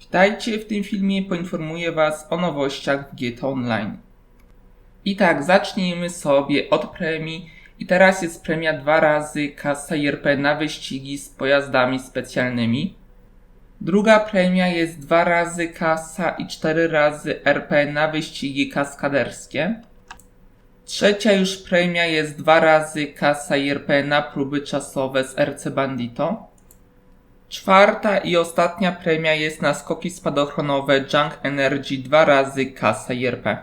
Witajcie, w tym filmie poinformuję Was o nowościach w GTA Online. I tak, zacznijmy sobie od premii. I teraz jest premia dwa razy kasa IRP na wyścigi z pojazdami specjalnymi. Druga premia jest dwa razy kasa i cztery razy RP na wyścigi kaskaderskie. Trzecia już premia jest dwa razy kasa IRP na próby czasowe z RC Bandito. Czwarta i ostatnia premia jest na skoki spadochronowe Junk Energy dwa razy kasa IRP.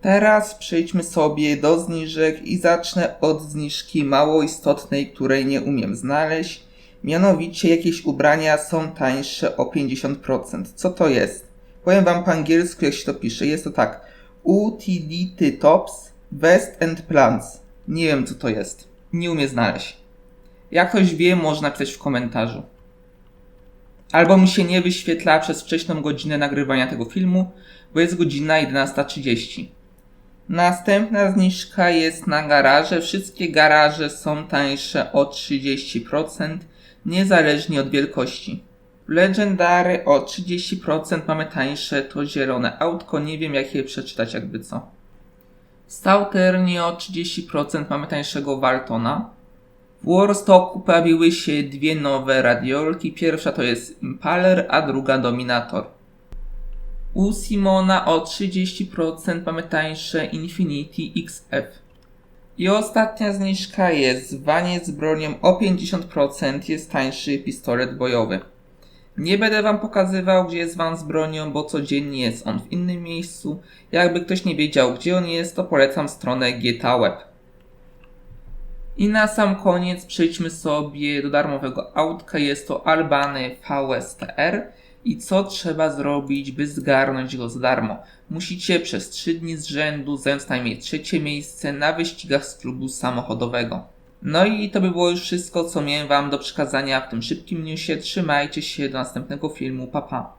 Teraz przejdźmy sobie do zniżek i zacznę od zniżki mało istotnej, której nie umiem znaleźć. Mianowicie jakieś ubrania są tańsze o 50%. Co to jest? Powiem wam po angielsku jak się to pisze. Jest to tak. Utility Tops Vest and Plants. Nie wiem co to jest. Nie umiem znaleźć. Jak ktoś wie, można napisać w komentarzu. Albo mi się nie wyświetla przez wcześną godzinę nagrywania tego filmu, bo jest godzina 11.30. Następna zniżka jest na garaże. Wszystkie garaże są tańsze o 30%, niezależnie od wielkości. Legendary o 30% mamy tańsze to zielone autko, nie wiem jak je przeczytać jakby co. W Sauternie o 30% mamy tańszego Waltona. W Warstocku pojawiły się dwie nowe radiolki. Pierwsza to jest Impaler, a druga Dominator. U Simona o 30% mamy tańsze Infinity XF. I ostatnia zniżka jest w wanie z bronią o 50% jest tańszy pistolet bojowy. Nie będę wam pokazywał gdzie jest van z bronią, bo codziennie jest on w innym miejscu. Jakby ktoś nie wiedział gdzie on jest, to polecam stronę GTA Web. I na sam koniec przejdźmy sobie do darmowego autka. Jest to Albany VSTR. I co trzeba zrobić, by zgarnąć go za darmo? Musicie przez 3 dni z rzędu zająć najmniej trzecie miejsce na wyścigach z klubu samochodowego. No i to by było już wszystko, co miałem Wam do przekazania w tym szybkim newsie. Trzymajcie się do następnego filmu. Pa pa.